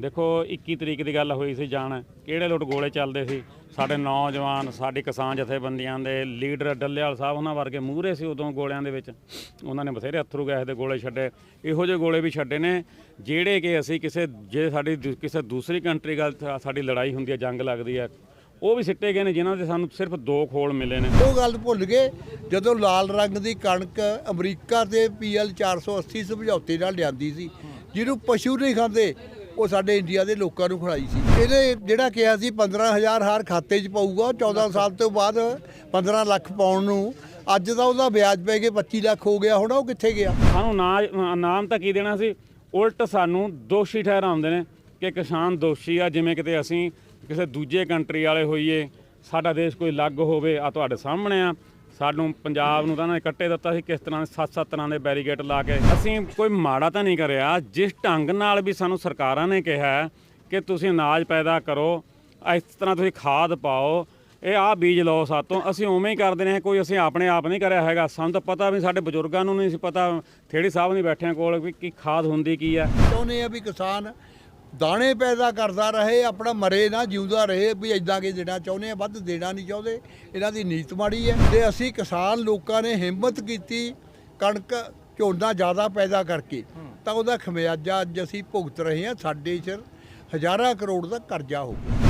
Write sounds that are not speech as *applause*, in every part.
ਦੇਖੋ 21 ਤਰੀਕ ਦੀ ਗੱਲ ਹੋਈ ਸੀ ਜਾਣ। ਕਿਹੜੇ ਲੁੱਟ ਗੋਲੇ ਚੱਲਦੇ ਸੀ? ਸਾਡੇ ਨੌਜਵਾਨ, ਸਾਡੇ ਕਿਸਾਨ ਜਥੇਬੰਦੀਆਂ ਦੇ ਲੀਡਰ ਡੱਲੇਵਾਲ ਸਾਹਿਬ ਉਹਨਾਂ ਵਰਗੇ ਮੂਹਰੇ ਸੀ ਉਦੋਂ ਗੋਲਿਆਂ ਦੇ ਵਿੱਚ। ਉਹਨਾਂ ਨੇ ਬਥੇਰੇ ਅਥਰੂ ਗੈਸ ਦੇ ਗੋਲੇ ਛੱਡੇ। ਇਹੋ ਜਿਹੇ ਗੋਲੇ ਵੀ ਛੱਡੇ ਨੇ, ਜਿਹੜੇ ਕਿ ਅਸੀਂ ਕਿਸੇ, ਜੇ ਸਾਡੀ ਦੂ- ਕਿਸੇ ਦੂਸਰੀ ਕੰਟਰੀ ਗੱਲ ਸਾਡੀ ਲੜਾਈ ਹੁੰਦੀ ਹੈ, ਜੰਗ ਲੱਗਦੀ ਹੈ, ਉਹ ਵੀ ਸਿੱਟੇ ਗਏ ਨੇ, ਜਿਨ੍ਹਾਂ ਦੇ ਸਾਨੂੰ ਸਿਰਫ ਦੋ ਖੋਲ ਮਿਲੇ ਨੇ। ਉਹ ਗੱਲ ਭੁੱਲ ਗਏ, ਜਦੋਂ ਲਾਲ ਰੰਗ ਦੀ ਕਣਕ ਅਮਰੀਕਾ ਤੇ ਪੀਐਲ 480 ਸਮਝੌਤੇ ਨਾਲ ਲਿਆਂਦੀ ਸੀ, ਜਿਹਨੂੰ ਪਸ਼ੂ ਨਹੀਂ ਖਾਂਦੇ ਉਹ ਸਾਡੇ ਇੰਡੀਆ ਦੇ ਲੋਕਾਂ ਨੂੰ ਖਿਲਾਈ ਸੀ। ਇਹਨੇ ਜਿਹੜਾ ਕਿਹਾ ਸੀ 15000 ਹਾਰ ਖਾਤੇ 'ਚ ਪਾਊਗਾ 14 ਸਾਲ ਤੋਂ ਬਾਅਦ 15 ਲੱਖ ਪਾਉਣ ਨੂੰ। ਅੱਜ ਦਾ ਉਹਦਾ ਵਿਆਜ ਪੈ ਕੇ 25 ਲੱਖ ਹੋ ਗਿਆ ਹੁਣ ਉਹ ਕਿੱਥੇ ਗਿਆ? ਸਾਨੂੰ ਨਾ ਨਾਮ ਤਾਂ ਕੀ ਦੇਣਾ ਸੀ? ਉਲਟ ਸਾਨੂੰ ਦੋਸ਼ੀ ਠਹਿਰਾਉਂਦੇ ਨੇ ਕਿ ਕਿਸਾਨ ਦੋਸ਼ੀ ਆ ਜਿਵੇਂ ਕਿਤੇ ਅਸੀਂ ਕਿਸੇ ਦੂਜੇ ਕੰਟਰੀ ਵਾਲੇ ਹੋਈਏ ਸਾਡਾ ਦੇਸ਼ ਕੋਈ ਅਲੱਗ ਹੋਵੇ ਆ ਤੁਹਾਡੇ ਸਾਹਮਣੇ ਆ। ਸਾਨੂੰ ਪੰਜਾਬ ਨੂੰ ਤਾਂ ਉਹਨਾਂ ਨੇ ਕੱਟੇ ਦਿੱਤਾ ਸੀ ਕਿਸ ਤਰ੍ਹਾਂ ਦੇ ਸੱਤ-ਸੱਤ ਤਰ੍ਹਾਂ ਦੇ ਬੈਰੀਕੇਡ ਲਾ ਕੇ। ਅਸੀਂ ਕੋਈ ਮਾੜਾ ਤਾਂ ਨਹੀਂ ਕਰਿਆ। ਜਿਸ ਢੰਗ ਨਾਲ ਵੀ ਸਾਨੂੰ ਸਰਕਾਰਾਂ ਨੇ ਕਿਹਾ ਕਿ ਤੁਸੀਂ ਅਨਾਜ ਪੈਦਾ ਕਰੋ, ਇਸ ਤਰ੍ਹਾਂ ਤੁਸੀਂ ਖਾਦ ਪਾਓ, ਇਹ ਆ ਬੀਜ ਲਓ ਸਾਤੋਂ, ਅਸੀਂ ਉਵੇਂ ਹੀ ਕਰਦੇ ਨੇ ਕੋਈ ਅਸੀਂ ਆਪਣੇ ਆਪ ਨਹੀਂ ਕਰਿਆ ਹੈਗਾ। ਸਾਨੂੰ ਤਾਂ ਪਤਾ ਵੀ ਸਾਡੇ ਬਜ਼ੁਰਗਾਂ ਨੂੰ ਨਹੀਂ ਸੀ ਪਤਾ। ਥੇੜੀ ਸਾਹਿਬ ਨਹੀਂ ਬੈਠਿਆਂ ਕੋਲ ਵੀ ਕੀ ਖਾਦ ਹੁੰਦੀ, ਕੀ ਹੈ। ਚਾਹੁੰਦੇ ਆ ਵੀ ਕਿਸਾਨ ਦਾਣੇ ਪੈਦਾ ਕਰਦਾ ਰਹੇ, ਆਪਣਾ ਮਰੇ ਨਾ, ਜਿਉਂਦਾ ਰਹੇ, ਵੀ ਇਦਾਂ ਕੇ ਦੇਣਾ ਚਾਹੁੰਦੇ ਆ, ਵੱਧ ਦੇਣਾ ਨਹੀਂ ਚਾਹੁੰਦੇ। ਇਹਨਾਂ ਦੀ ਨੀਤ ਮਾੜੀ ਹੈ ਤੇ ਅਸੀਂ ਕਿਸਾਨ ਲੋਕਾਂ ਨੇ ਹਿੰਮਤ ਕੀਤੀ ਕਣਕ ਝੋਨਾ ਜ਼ਿਆਦਾ ਪੈਦਾ ਕਰਕੇ। ਤਾਂ ਉਹਦਾ ਖਮਿਆਜਾ ਅੱਜ ਅਸੀਂ ਭੁਗਤ ਰਹੇ ਹਾਂ, ਸਾਡੇ ਸਿਰ ਹਜ਼ਾਰਾਂ ਕਰੋੜ ਦਾ ਕਰਜ਼ਾ ਹੋ ਗਿਆ।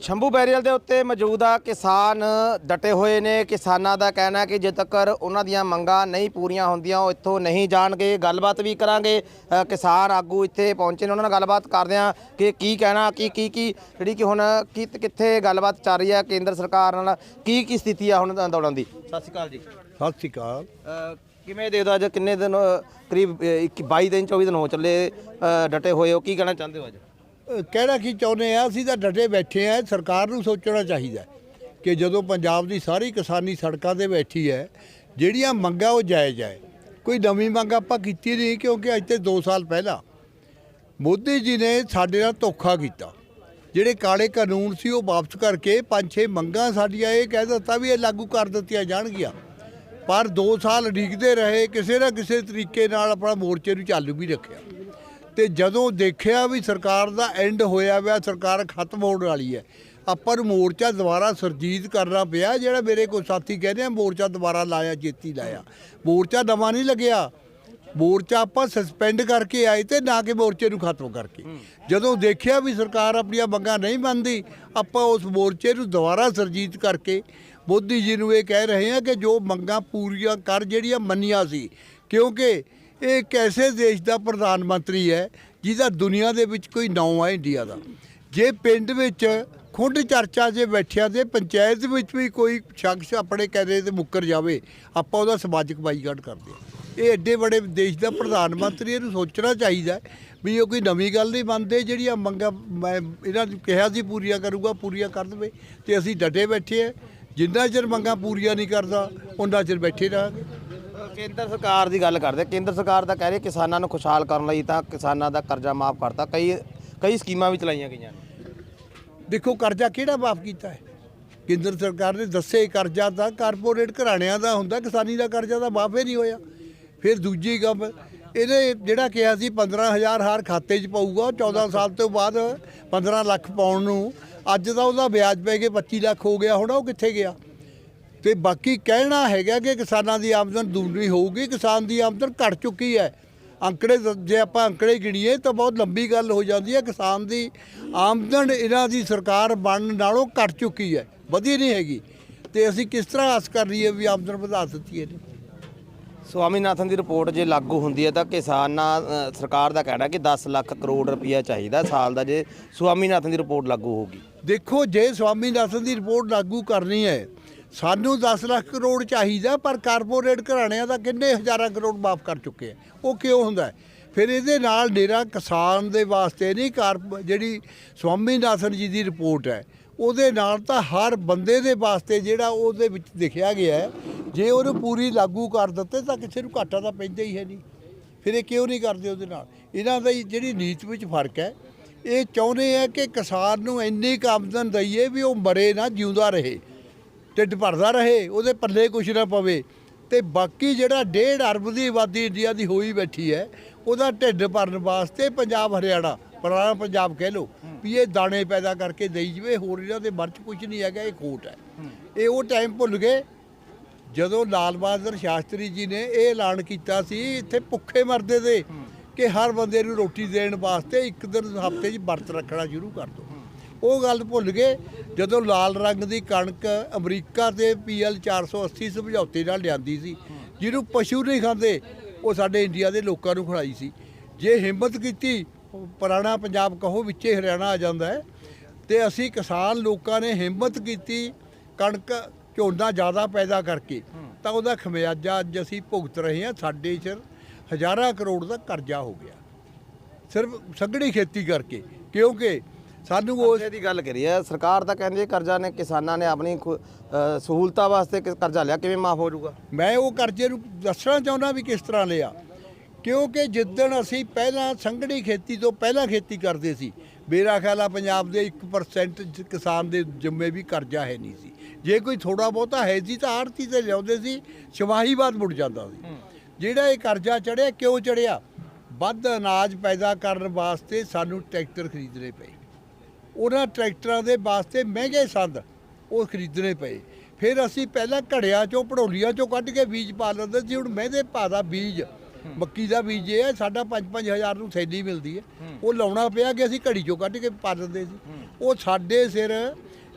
ਸ਼ੰਭੂ ਬੈਰੀਅਲ ਦੇ ਉੱਤੇ ਮੌਜੂਦ ਆ ਕਿਸਾਨ ਡਟੇ ਹੋਏ ਨੇ। ਕਿਸਾਨਾਂ ਦਾ ਕਹਿਣਾ ਹੈ ਕਿ ਜੇ ਤੱਕ ਉਹਨਾਂ ਦੀਆਂ ਮੰਗਾਂ ਨਹੀਂ ਪੂਰੀਆਂ ਹੁੰਦੀਆਂ ਉਹ ਇੱਥੋਂ ਨਹੀਂ ਜਾਣਗੇ। ਗੱਲਬਾਤ ਵੀ ਕਰਾਂਗੇ। ਅ, ਕਿਸਾਨ ਆਗੂ ਇੱਥੇ ਪਹੁੰਚੇ ਨੇ। ਉਹਨਾਂ ਨਾਲ ਗੱਲਬਾਤ ਕਰਦੇ ਆ ਕਿ ਕੀ ਕਹਿਣਾ ਕੀ ਕੀ ਕੀ ਜਿਹੜੀ ਕਿ ਹੁਣ ਕੀ ਕਿੱਥੇ ਗੱਲਬਾਤ ਚੱਲ ਰਹੀ ਹੈ ਕੇਂਦਰ ਸਰਕਾਰ ਨਾਲ ਕੀ ਕੀ ਸਥਿਤੀ ਆ ਹੁਣ ਅੰਦੋਲਨ ਦੀ? ਸਤਿ ਸ਼੍ਰੀ ਅਕਾਲ ਜੀ। ਸਤਿ ਸ਼੍ਰੀ ਅਕਾਲ। ਕਿਵੇਂ ਦੇ ਦੋ ਅੱਜ? ਕਿੰਨੇ ਦਿਨ ਅ, ਕਰੀਬ ਅ, 21 22 ਦਿਨ 24 ਦਿਨ ਹੋ ਚੱਲੇ ਅ, ਡਟੇ ਹੋਏ ਹੋ? ਕੀ ਕਹਿਣਾ ਚਾਹੁੰਦੇ ਹੋ ਅੱਜ? ਕਹਿਣਾ ਕੀ ਚਾਹੁੰਦੇ ਆ, ਅਸੀਂ ਤਾਂ ਡਟੇ ਬੈਠੇ ਆ, ਸਰਕਾਰ ਨੂੰ ਸੋਚਣਾ ਚਾਹੀਦਾ ਕਿ ਜਦੋਂ ਪੰਜਾਬ ਦੀ ਸਾਰੀ ਕਿਸਾਨੀ ਸੜਕਾਂ ਤੇ ਬੈਠੀ ਹੈ, ਜਿਹੜੀਆਂ ਮੰਗਾਂ ਉਹ ਜਾਇਜ਼ ਹੈ। ਕੋਈ ਨਵੀਂ ਮੰਗ ਆਪਾਂ ਕੀਤੀ ਨਹੀਂ, ਕਿਉਂਕਿ ਅੱਜ ਤੇ 2 ਸਾਲ ਪਹਿਲਾਂ ਮੋਦੀ ਜੀ ਨੇ ਸਾਡੇ ਨਾਲ ਧੋਖਾ ਕੀਤਾ। ਜਿਹੜੇ ਕਾਲੇ ਕਾਨੂੰਨ ਸੀ, ਉਹ ਵਾਪਸ ਕਰਕੇ ਪੰਜ ਛੇ ਮੰਗਾਂ ਸਾਡੀਆਂ ਇਹ ਕਹਿ ਦਿੱਤਾ ਵੀ ਇਹ ਲਾਗੂ ਕਰ ਦਿੱਤੀਆਂ ਜਾਣਗੀਆਂ। ਪਰ 2 ਸਾਲ ਉਡੀਕਦੇ ਰਹੇ, ਕਿਸੇ ਨਾ ਕਿਸੇ ਤਰੀਕੇ ਨਾਲ ਆਪਣਾ ਮੋਰਚੇ ਨੂੰ ਚਾਲੂ ਵੀ ਰੱਖਿਆ। ਤੇ ਜਦੋਂ ਦੇਖਿਆ ਵੀ ਸਰਕਾਰ ਦਾ ਐਂਡ ਹੋਇਆ ਵਿਆ ਸਰਕਾਰ ਖਤਮ ਹੋਣ ਵਾਲੀ ਹੈ, ਆਪਾਂ ਨੂੰ ਮੋਰਚਾ ਦੁਬਾਰਾ ਸਰਜੀਤ ਕਰਨਾ ਪਿਆ, ਜਿਹੜਾ ਮੇਰੇ ਕੋਲ ਸਾਥੀ ਕਹਿੰਦੇ ਆ, ਮੋਰਚਾ ਦੁਬਾਰਾ ਲਾਇਆ ਜੇਤੀ ਲਾਇਆ। ਮੋਰਚਾ ਨਵਾਂ ਨਹੀਂ ਲੱਗਿਆ। ਮੋਰਚਾ ਆਪਾਂ ਸਸਪੈਂਡ ਕਰਕੇ ਆਏ ਤੇ ਨਾ ਕਿ ਮੋਰਚੇ ਨੂੰ ਖਤਮ ਕਰਕੇ। ਜਦੋਂ ਦੇਖਿਆ ਵੀ ਸਰਕਾਰ ਆਪਣੀਆਂ ਮੰਗਾਂ ਨਹੀਂ ਮੰਨਦੀ, ਆਪਾਂ ਉਸ ਮੋਰਚੇ ਨੂੰ ਦੁਬਾਰਾ ਸਰਜੀਤ ਕਰਕੇ, ਮੋਦੀ ਜੀ ਨੂੰ ਇਹ ਕਹਿ ਰਹੇ ਹਾਂ ਕਿ ਜੋ ਮੰਗਾਂ ਪੂਰੀਆਂ ਕਰ, ਜਿਹੜੀਆਂ ਮੰਨੀਆਂ ਸੀ, ਕਿਉਂਕਿ ਇਹ ਇੱਕ ਐਸੇ ਦੇਸ਼ ਦਾ ਪ੍ਰਧਾਨ ਮੰਤਰੀ ਹੈ, ਜਿਹਦਾ ਦੁਨੀਆ ਦੇ ਵਿੱਚ ਕੋਈ ਨਾਂ ਹੈ ਇੰਡੀਆ ਦਾ? ਜੇ ਪਿੰਡ ਵਿੱਚ ਖੁੰਡ ਚਰਚਾ ਜੇ ਬੈਠਿਆ ਤੇ ਪੰਚਾਇਤ ਵਿੱਚ ਵੀ ਕੋਈ ਸ਼ਖਸ ਆਪਣੇ ਕਹਦੇ ਤੇ ਮੁੱਕਰ ਜਾਵੇ, ਆਪਾਂ ਉਹਦਾ ਸਮਾਜਿਕ ਬਾਈਕਾਟ ਕਰਦੇ ਹਾਂ। ਇਹ ਐਡੇ ਬੜੇ ਦੇਸ਼ ਦਾ ਪ੍ਰਧਾਨ ਮੰਤਰੀ, ਇਹਨੂੰ ਸੋਚਣਾ ਚਾਹੀਦਾ ਵੀ ਉਹ ਕੋਈ ਨਵੀਂ ਗੱਲ ਨਹੀਂ ਮੰਨਦੇ, ਜਿਹੜੀਆਂ ਮੰਗਾਂ ਮੈਂ ਇਹਨਾਂ ਨੂੰ ਕਿਹਾ ਸੀ ਪੂਰੀਆਂ ਕਰੂਗਾ, ਪੂਰੀਆਂ ਕਰ ਦੇਵੇ, ਤੇ ਅਸੀਂ ਡਟੇ ਬੈਠੇ ਆ ਜਿੰਨਾ ਚਿਰ ਮੰਗਾਂ ਪੂਰੀਆਂ ਨਹੀਂ ਕਰਦਾ ਉਹਨਾਂ ਚਿਰ ਬੈਠੇ ਰਹਾਂਗੇ। ਕੇਂਦਰ ਸਰਕਾਰ ਦੀ ਗੱਲ ਕਰਦੇ ਕੇਂਦਰ ਸਰਕਾਰ ਤਾਂ ਕਹਿ ਰਹੀ ਕਿਸਾਨਾਂ ਨੂੰ ਖੁਸ਼ਹਾਲ ਕਰਨ ਲਈ ਤਾਂ ਕਿਸਾਨਾਂ ਦਾ ਕਰਜ਼ਾ ਮਾਫ ਕਰਤਾ। ਕਈ ਕਈ ਸਕੀਮਾਂ ਵੀ ਚਲਾਈਆਂ ਗਈਆਂ ਨੇ। ਦੇਖੋ ਕਰਜ਼ਾ ਕਿਹੜਾ ਮਾਫ ਕੀਤਾ ਹੈ? ਕੇਂਦਰ ਸਰਕਾਰ ਨੇ ਦੱਸੇ ਕਰਜ਼ਾ ਤਾਂ ਕਾਰਪੋਰੇਟ ਘਰਾਣਿਆਂ ਦਾ ਹੁੰਦਾ ਕਿਸਾਨੀ ਦਾ ਕਰਜ਼ਾ ਤਾਂ ਮਾਫ ਹੀ ਨਹੀਂ ਹੋਇਆ। ਫਿਰ ਦੂਜੀ ਗੱਲ ਇਹਨੇ ਜਿਹੜਾ ਕਿਹਾ ਸੀ 15000 ਹਾਰ ਖਾਤੇ 'ਚ ਪਾਊਗਾ 14 ਸਾਲ ਤੋਂ ਬਾਅਦ 15 ਲੱਖ ਪਾਉਣ ਨੂੰ। ਅੱਜ ਦਾ ਉਹਦਾ ਵਿਆਜ ਪੈ ਕੇ 25 ਲੱਖ ਹੋ ਗਿਆ ਹੁਣ ਉਹ ਕਿੱਥੇ ਗਿਆ? ਤੇ ਬਾਕੀ ਕਹਿਣਾ ਹੈਗਾ ਕਿ ਕਿਸਾਨਾਂ ਦੀ ਆਮਦਨ ਦੂਣੀ ਹੋਊਗੀ ਕਿਸਾਨ ਦੀ ਆਮਦਨ ਘਟ ਚੁੱਕੀ ਹੈ। ਅੰਕੜੇ ਜੇ ਆਪਾਂ ਅੰਕੜੇ ਗਿਣੀਏ ਤਾਂ ਬਹੁਤ ਲੰਬੀ ਗੱਲ ਹੋ ਜਾਂਦੀ ਹੈ ਕਿਸਾਨ ਦੀ ਆਮਦਨ ਇਹਨਾਂ ਦੀ ਸਰਕਾਰ ਬਣਨ ਨਾਲੋਂ ਘਟ ਚੁੱਕੀ ਹੈ ਵਧੀ ਨਹੀਂ ਹੈਗੀ। ਤੇ ਅਸੀਂ ਕਿਸ ਤਰ੍ਹਾਂ ਆਸ ਕਰ ਲਈਏ ਵੀ ਆਮਦਨ ਵਧਾ ਦਿੱਤੀ ਇਹਨੇ ਸਵਾਮੀਨਾਥਨ ਦੀ ਰਿਪੋਰਟ ਜੇ ਲਾਗੂ ਹੁੰਦੀ ਹੈ ਤਾਂ ਕਿਸਾਨਾਂ ਸਰਕਾਰ ਦਾ ਕਹਿਣਾ ਕਿ 10 ਲੱਖ ਕਰੋੜ ਰੁਪਈਆ ਚਾਹੀਦਾ ਸਾਲ ਦਾ ਜੇ ਸਵਾਮੀਨਾਥਨ ਦੀ ਰਿਪੋਰਟ ਲਾਗੂ ਹੋਊਗੀ। ਦੇਖੋ ਜੇ ਸਵਾਮੀਨਾਥਨ ਦੀ ਰਿਪੋਰਟ ਲਾਗੂ ਕਰਨੀ ਹੈ ਸਾਨੂੰ 10 ਲੱਖ ਕਰੋੜ ਚਾਹੀਦਾ, ਪਰ ਕਾਰਪੋਰੇਟ ਘਰਾਣਿਆਂ ਦਾ ਕਿੰਨੇ ਹਜ਼ਾਰਾਂ ਕਰੋੜ ਮਾਫ ਕਰ ਚੁੱਕੇ ਆ? ਉਹ ਕਿਉਂ ਹੁੰਦਾ ਫਿਰ ਇਹਦੇ ਨਾਲ ਡੇਰਾ ਕਿਸਾਨ ਦੇ ਵਾਸਤੇ ਨਹੀਂ ਕਾਰ ਜਿਹੜੀ ਸਵਾਮੀਨਾਥਨ ਜੀ ਦੀ ਰਿਪੋਰਟ ਹੈ, ਉਹਦੇ ਨਾਲ ਤਾਂ ਹਰ ਬੰਦੇ ਦੇ ਵਾਸਤੇ ਜਿਹੜਾ ਉਹਦੇ ਵਿੱਚ ਲਿਖਿਆ ਗਿਆ ਜੇ ਉਹਨੂੰ ਪੂਰੀ ਲਾਗੂ ਕਰ ਦਿੱਤੇ ਤਾਂ ਕਿਸੇ ਨੂੰ ਘਾਟਾ ਤਾਂ ਪੈਂਦਾ ਹੀ ਹੈ ਨਹੀਂ। ਫਿਰ ਇਹ ਕਿਉਂ ਨਹੀਂ ਕਰਦੇ ਉਹਦੇ ਨਾਲ? ਇਹਨਾਂ ਦਾ ਹੀ ਜਿਹੜੀ ਨੀਤ ਵਿੱਚ ਫ਼ਰਕ ਹੈ, ਇਹ ਚਾਹੁੰਦੇ ਆ ਕਿ ਕਿਸਾਨ ਨੂੰ ਇੰਨੀ ਕੁ ਆਮਦਨ ਦਈਏ ਵੀ ਉਹ ਮਰੇ ਨਾ, ਜਿਉਂਦਾ ਰਹੇ। ਢਿੱਡ ਭਰਦਾ ਰਹੇ, ਉਹਦੇ ਪੱਲੇ ਕੁਛ ਨਾ ਪਵੇ। ਤੇ ਬਾਕੀ ਜਿਹੜਾ ਡੇਢ ਅਰਬ ਦੀ ਆਬਾਦੀ ਇੰਡੀਆ ਦੀ ਹੋਈ ਬੈਠੀ ਹੈ, ਉਹਦਾ ਢਿੱਡ ਭਰਨ ਵਾਸਤੇ ਪੰਜਾਬ ਹਰਿਆਣਾ, ਪੁਰਾਣਾ ਪੰਜਾਬ ਕਹਿ ਲਓ, ਵੀ ਇਹ ਦਾਣੇ ਪੈਦਾ ਕਰਕੇ ਦੇਈ ਜਵੇ, ਹੋਰ ਇਹਨਾਂ ਦੇ ਮਰਚ ਕੁਝ ਨਹੀਂ ਹੈਗਾ, ਇਹ ਖੋਟ ਹੈ। ਇਹ ਉਹ ਟਾਈਮ ਭੁੱਲ ਗਏ, ਜਦੋਂ ਲਾਲ ਬਹਾਦਰ ਸ਼ਾਸਤਰੀ ਜੀ ਨੇ ਇਹ ਐਲਾਨ ਕੀਤਾ ਸੀ, ਇੱਥੇ ਭੁੱਖੇ ਮਰਦੇ ਦੇ, ਕਿ ਹਰ ਬੰਦੇ ਨੂੰ ਰੋਟੀ ਦੇਣ ਵਾਸਤੇ ਇੱਕ ਦਿਨ ਹਫ਼ਤੇ 'ਚ ਵਰਤ ਰੱਖਣਾ ਸ਼ੁਰੂ ਕਰ ਦਿਓ ਉਹ ਗੱਲ ਭੁੱਲ ਗਏ, ਜਦੋਂ ਲਾਲ ਰੰਗ ਦੀ ਕਣਕ ਅਮਰੀਕਾ ਤੇ ਪੀਐਲ 480 ਸਮਝੌਤੇ ਨਾਲ ਲਿਆਂਦੀ ਸੀ, ਜਿਹਨੂੰ ਪਸ਼ੂ ਨਹੀਂ ਖਾਂਦੇ, ਉਹ ਸਾਡੇ ਇੰਡੀਆ ਦੇ ਲੋਕਾਂ ਨੂੰ ਖੜਾਈ ਸੀ। ਜੇ ਹਿੰਮਤ ਕੀਤੀ, ਪੁਰਾਣਾ ਪੰਜਾਬ ਕਹੋ ਵਿੱਚੇ ਹਰਿਆਣਾ ਆ ਜਾਂਦਾ ਹੈ, ਤੇ ਅਸੀਂ ਕਿਸਾਨ ਲੋਕਾਂ ਨੇ ਹਿੰਮਤ ਕੀਤੀ ਕਣਕ ਝੋਨਾ ਜ਼ਿਆਦਾ ਪੈਦਾ ਕਰਕੇ, ਤਾਂ ਉਹਦਾ ਖਮਿਆਜਾ ਅੱਜ ਅਸੀਂ ਭੁਗਤ ਰਹੇ ਹਾਂ, ਸਾਡੇ ਸਿਰ ਹਜ਼ਾਰਾਂ ਕਰੋੜ ਦਾ ਕਰਜ਼ਾ ਹੋ ਗਿਆ। ਸਿਰਫ ਸੰਘਣੀ ਖੇਤੀ ਕਰਕੇ, ਕਿਉਂਕਿ ਸਾਨੂੰ ਉਸ ਕਰਜ਼ੇ ਦੀ ਗੱਲ ਕਰੀ ਹੈ ਸਰਕਾਰ ਤਾਂ ਕਹਿੰਦੀ ਹੈ ਕਰਜ਼ਾ ਨੇ ਕਿਸਾਨਾਂ ਨੇ ਆਪਣੀ ਖੁ- ਅ, ਸਹੂਲਤਾਂ ਵਾਸਤੇ ਕਿ- ਕਰਜ਼ਾ ਲਿਆ ਕਿਵੇਂ ਮਾਫ ਹੋ ਜਾਊਗਾ? ਮੈਂ ਉਹ ਕਰਜ਼ੇ ਨੂੰ ਦੱਸਣਾ ਚਾਹੁੰਦਾ ਵੀ ਕਿਸ ਤਰ੍ਹਾਂ ਲਿਆ। ਕਿਉਂਕਿ ਜਿੱਦਣ ਅਸੀਂ ਪਹਿਲਾਂ ਸੰਘਣੀ ਖੇਤੀ ਤੋਂ ਪਹਿਲਾਂ ਖੇਤੀ ਕਰਦੇ ਸੀ ਮੇਰਾ ਖਿਆਲ ਆ ਪੰਜਾਬ ਦੇ 1% ਚ ਕਿਸਾਨ ਦੇ ਜਿੰਮੇ ਵੀ ਕਰਜ਼ਾ ਹੈ ਨਹੀਂ ਸੀ। ਜੇ ਕੋਈ ਥੋੜਾ ਬਹੁਤਾ ਹੈ ਸੀ ਤਾਂ ਆੜਤੀ ਤੇ ਲਿਆਉਂਦੇ ਸੀ ਸ਼ਵਾਹੀ ਬਾਅਦ ਮੁੜ ਜਾਂਦਾ ਸੀ। ਜਿਹੜਾ ਇਹ ਕਰਜ਼ਾ ਚੜਿਆ ਕਿਉਂ ਚੜਿਆ ਵੱਧ ਅਨਾਜ ਪੈਦਾ ਕਰਨ ਵਾਸਤੇ ਸਾਨੂੰ ਟਰੈਕਟਰ ਖਰੀਦਣੇ ਪਏ। ਉਹਨਾਂ ਟਰੈਕਟਰਾਂ ਦੇ ਵਾਸਤੇ ਮਹਿੰਗੇ ਸੰਦ ਉਹ ਖਰੀਦਣੇ ਪਏ। ਫਿਰ ਅਸੀਂ ਪਹਿਲਾਂ ਘੜਿਆਂ ਚੋਂ ਪੜੋਲੀਆਂ ਚੋਂ ਕੱਢ ਕੇ ਬੀਜ ਪਾ ਲੈਂਦੇ ਸੀ। ਹੁਣ ਮਹਿੰਦੇ ਭਾਅ ਦਾ ਬੀਜ, ਮੱਕੀ ਦਾ ਬੀਜ ਇਹ ਹੈ, ਸਾਡਾ 5-5000 ਨੂੰ ਥੈਲੀ ਮਿਲਦੀ ਹੈ। ਉਹ ਲਾਉਣਾ ਪਿਆ ਕਿ ਅਸੀਂ ਘੜੀ ਚੋਂ ਕੱਢ ਕੇ ਪਾ ਦਿੰਦੇ ਸੀ। ਉਹ ਸਾਡੇ ਸਿਰ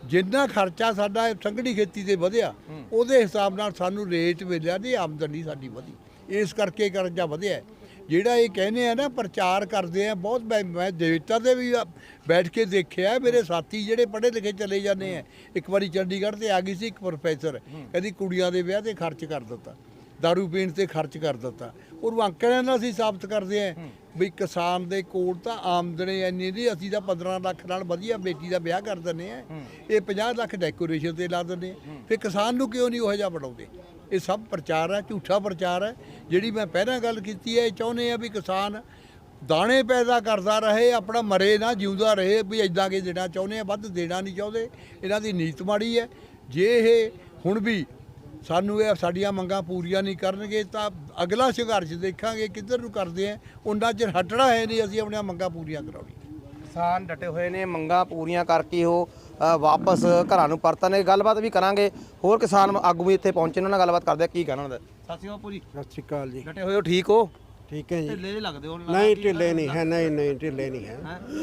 ਜਿੰਨਾ ਖਰਚਾ ਸਾਡਾ ਸੰਘਣੀ ਖੇਤੀ ਤੇ ਵਧਿਆ, ਉਹਦੇ ਹਿਸਾਬ ਨਾਲ ਸਾਨੂੰ ਰੇਟ ਮਿਲਿਆ ਨਹੀਂ ਆਮਦਨੀ ਸਾਡੀ ਵਧੀ। ਇਸ ਕਰਕੇ ਕਰਜ਼ਾ ਵਧਿਆ। ਜਿਹੜਾ ਇਹ ਕਹਿੰਦੇ ਆ ਨਾ, ਪ੍ਰਚਾਰ ਕਰਦੇ ਆ, ਬਹੁਤ ਮੈਂ ਮੈਂ ਦੇਵਤਾ ਦੇ ਵੀ ਬੈਠ ਕੇ ਦੇਖਿਆ ਮੇਰੇ ਸਾਥੀ ਜਿਹੜੇ ਪੜ੍ਹੇ ਲਿਖੇ ਚਲੇ ਜਾਂਦੇ ਆ। ਇੱਕ ਵਾਰੀ ਚੰਡੀਗੜ੍ਹ ਤੇ ਆ ਗਈ ਸੀ ਇੱਕ ਪ੍ਰੋਫੈਸਰ। ਕਹਿੰਦੀ ਕੁੜੀਆਂ ਦੇ ਵਿਆਹ ਤੇ ਖਰਚ ਕਰ ਦਿੱਤਾ। ਦਾਰੂ ਪੀਣ ਤੇ ਖਰਚ ਕਰ ਦਿੱਤਾ। ਉਹ ਅੰਕੜਿਆਂ ਨਾਲ ਅਸੀਂ ਸਾਬਤ ਕਰਦੇ ਆ। ਵੀ ਕਿਸਾਨ ਦੇ ਕੋਲ ਤਾਂ ਆਮਦਨੀ ਇੰਨੀ ਨਹੀਂ ਅਸੀਂ ਤਾਂ 15 ਲੱਖ ਨਾਲ ਵਧੀਆ ਬੇਟੀ ਦਾ ਵਿਆਹ ਕਰ ਦਿੰਦੇ ਆ। ਇਹ 50 ਲੱਖ ਡੈਕੋਰੇਸ਼ਨ ਤੇ ਲਾ ਆ। ਫਿਰ ਕਿਸਾਨ ਨੂੰ ਕਿਉਂ ਨਹੀਂ ਉਹ ਜਿਹਾ ਬਣਾਉਂਦੇ? ਇਹ ਸਭ ਪ੍ਰਚਾਰ ਹੈ ਝੂਠਾ ਪ੍ਰਚਾਰ ਹੈ ਜਿਹੜੀ ਮੈਂ ਪਹਿਲਾਂ ਗੱਲ ਕੀਤੀ ਹੈ ਇਹ ਚਾਹੁੰਦੇ ਆ ਵੀ ਕਿਸਾਨ ਦਾਣੇ ਪੈਦਾ ਕਰਦਾ ਰਹੇ ਆਪਣਾ ਮਰੇ ਨਾ ਜਿਉਂਦਾ ਰਹੇ ਵੀ ਇਦਾਂ ਕੇ ਦੇਣਾ ਚਾਹੁੰਦੇ ਆ ਵੱਧ ਦੇਣਾ ਨਹੀਂ ਚਾਹੁੰਦੇ। ਇਹਨਾਂ ਦੀ ਨੀਤ ਮਾੜੀ ਹੈ। ਜੇ ਇਹ ਹੁਣ ਵੀ ਸਾਨੂੰ ਇਹ ਸਾਡੀਆਂ ਮੰਗਾਂ ਪੂਰੀਆਂ ਨਹੀਂ ਕਰਨਗੇ ਤਾਂ ਅਗਲਾ ਸੰਘਰਸ਼ ਦੇਖਾਂਗੇ ਕਿੱਧਰ ਨੂੰ ਕਰਦੇ ਆ। ਉਹਨਾਂ ਚਿਰ ਹਟਣਾ ਹੈ ਨਹੀਂ ਅਸੀਂ ਆਪਣੀਆਂ ਮੰਗਾਂ ਪੂਰੀਆਂ ਕਰਾਉਣੀਆਂ। ਕਿਸਾਨ ਡਟੇ ਹੋਏ ਨੇ ਮੰਗਾਂ ਪੂਰੀਆਂ ਕਰਕੇ ਉਹ ਵਾਪਸ ਘਰਾਂ ਨੂੰ ਪਰਤਣੇ ਗੱਲਬਾਤ ਵੀ ਕਰਾਂਗੇ। ਹੋਰ ਕਿਸਾਨ ਆਗੂ ਵੀ ਇੱਥੇ ਪਹੁੰਚੇ ਉਹਨਾਂ ਨਾਲ ਗੱਲਬਾਤ ਕਰਦੇ ਆ। ਕੀ ਕਹਿਣਾ ਉਹਨਾਂ ਦਾ? ਸਤਿ ਸ਼੍ਰੀ ਅਕਾਲ ਪੂਰੀ ਸਤਿ ਸ਼੍ਰੀ ਅਕਾਲ ਜੀ। ਡਟੇ ਹੋਏ ਹੋ ਠੀਕ ਹੋ? ਠੀਕ ਹੈ ਜੀ। ਢਿੱਲੇ ਜਿਹੇ ਲੱਗਦੇ ਹੋ ਨਹੀਂ ਢਿੱਲੇ ਨਹੀਂ ਹੈ ਨਹੀਂ ਨਹੀਂ ਢਿੱਲੇ ਨਹੀਂ ਹੈ।